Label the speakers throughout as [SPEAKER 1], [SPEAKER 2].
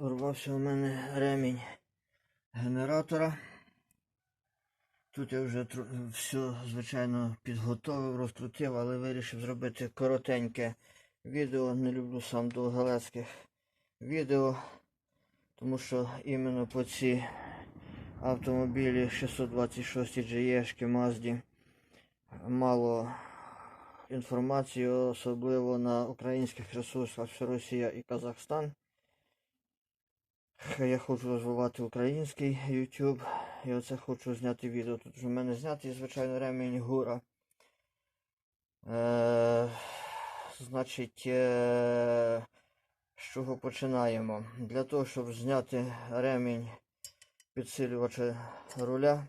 [SPEAKER 1] Урвався у мене ремінь генератора. Тут я вже все, звичайно, підготовив, розкрутив, але вирішив зробити коротеньке відео. Не люблю сам довголецьких відео, тому що іменно по ці автомобілі 626 GE Mazda мало інформації, особливо на українських ресурсах це Росія і Казахстан. Я хочу розвивати український YouTube. І оце хочу зняти відео. Тут вже в мене знятий, звичайно, ремінь гура. Е, значить, е, з чого починаємо? Для того, щоб зняти ремінь підсилювача руля,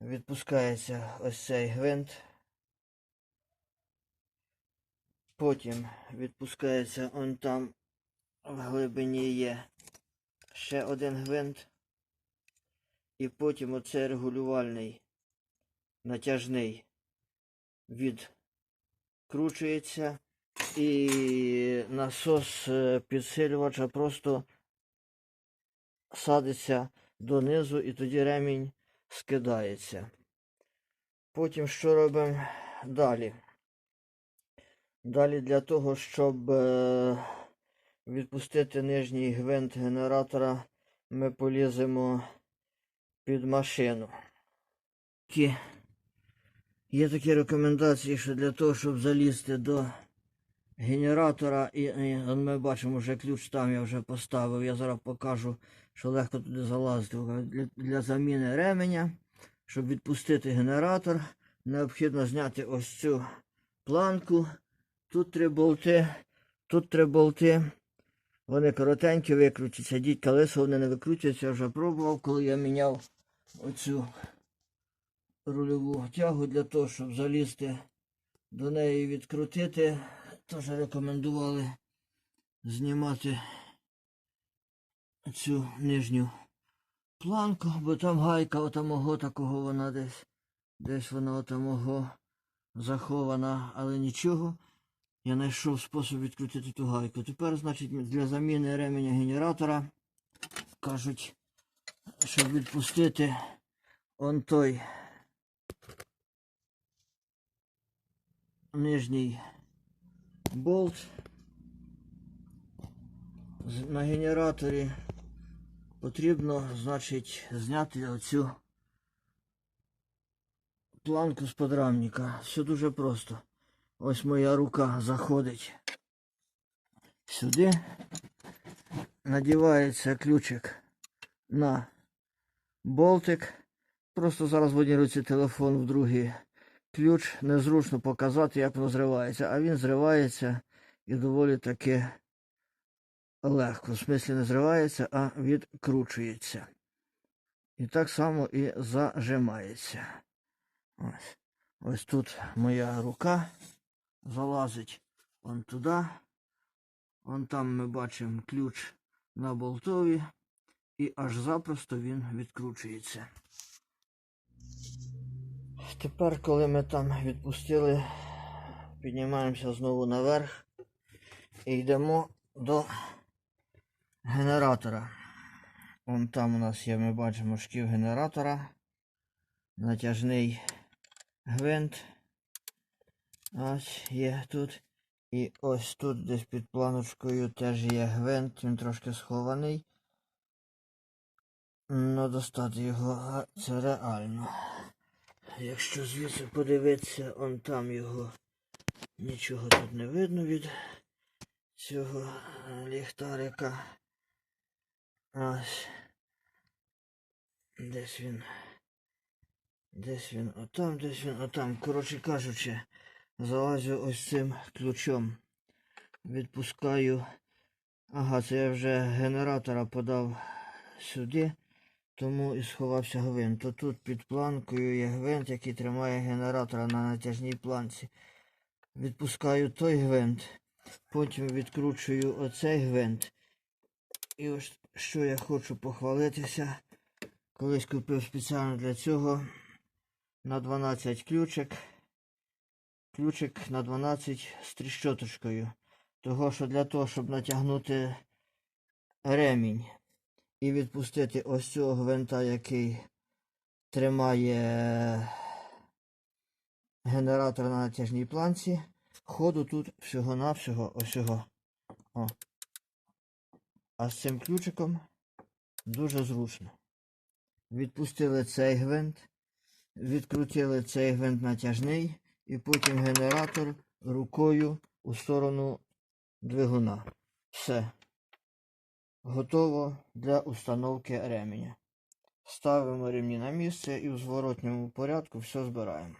[SPEAKER 1] відпускається ось цей гвинт. Потім відпускається он там в глибині є ще один гвинт. І потім оцей регулювальний натяжний відкручується і насос е, підсилювача просто садиться донизу і тоді ремінь скидається. Потім що робимо далі? Далі для того, щоб е, відпустити нижній гвинт генератора, ми поліземо під машину. Є такі рекомендації, що для того, щоб залізти до генератора, і, і ми бачимо, вже ключ там я вже поставив. Я зараз покажу, що легко туди залазити. Для, для заміни ременя, щоб відпустити генератор, необхідно зняти ось цю планку. Тут три болти, тут три болти. Вони коротенькі викрутяться. Діть колесо вони не викручуються, я вже пробував, коли я міняв оцю рульову тягу для того, щоб залізти до неї і відкрутити. Теж рекомендували знімати цю нижню планку, бо там гайка отамого такого вона десь. Десь вона отамого захована, але нічого. Я знайшов спосіб відкрутити ту гайку. Тепер, значить, для заміни ременя генератора кажуть, щоб відпустити он той нижній болт на генераторі потрібно, значить, зняти оцю планку з подрамника. Все дуже просто. Ось моя рука заходить сюди. Надівається ключик на болтик. Просто зараз в одній руці телефон, в другій ключ. Незручно показати, як воно зривається. А він зривається і доволі таки легко. В смислі не зривається, а відкручується. І так само і зажимається. Ось. Ось тут моя рука залазить вон туди. Вон там ми бачимо ключ на болтові. І аж запросто він відкручується. Тепер, коли ми там відпустили, піднімаємося знову наверх і йдемо до генератора. Вон там у нас є, ми бачимо шків генератора, натяжний гвинт. Ось є тут. І ось тут десь під планочкою теж є гвинт, він трошки схований. Ну, достати його це реально. Якщо звідси подивитися, он там його нічого тут не видно від цього е, ліхтарика. Ось. Десь він. Десь він отам, десь він отам. Коротше кажучи, залазю ось цим ключом. Відпускаю. Ага, це я вже генератора подав сюди, тому і сховався гвинт. То тут під планкою є гвинт, який тримає генератора на натяжній планці. Відпускаю той гвинт, потім відкручую оцей гвинт. І ось що я хочу похвалитися. Колись купив спеціально для цього на 12 ключик. Ключик на 12 з тріщоточкою. Того, що для того, щоб натягнути ремінь і відпустити ось цього гвинта, який тримає генератор на натяжній планці, ходу тут всього-навсього ось. О. А з цим ключиком дуже зручно. Відпустили цей гвинт, відкрутили цей гвинт натяжний, і потім генератор рукою у сторону двигуна. Все. Готово для установки ременя. Ставимо ремні на місце і в зворотньому порядку все збираємо.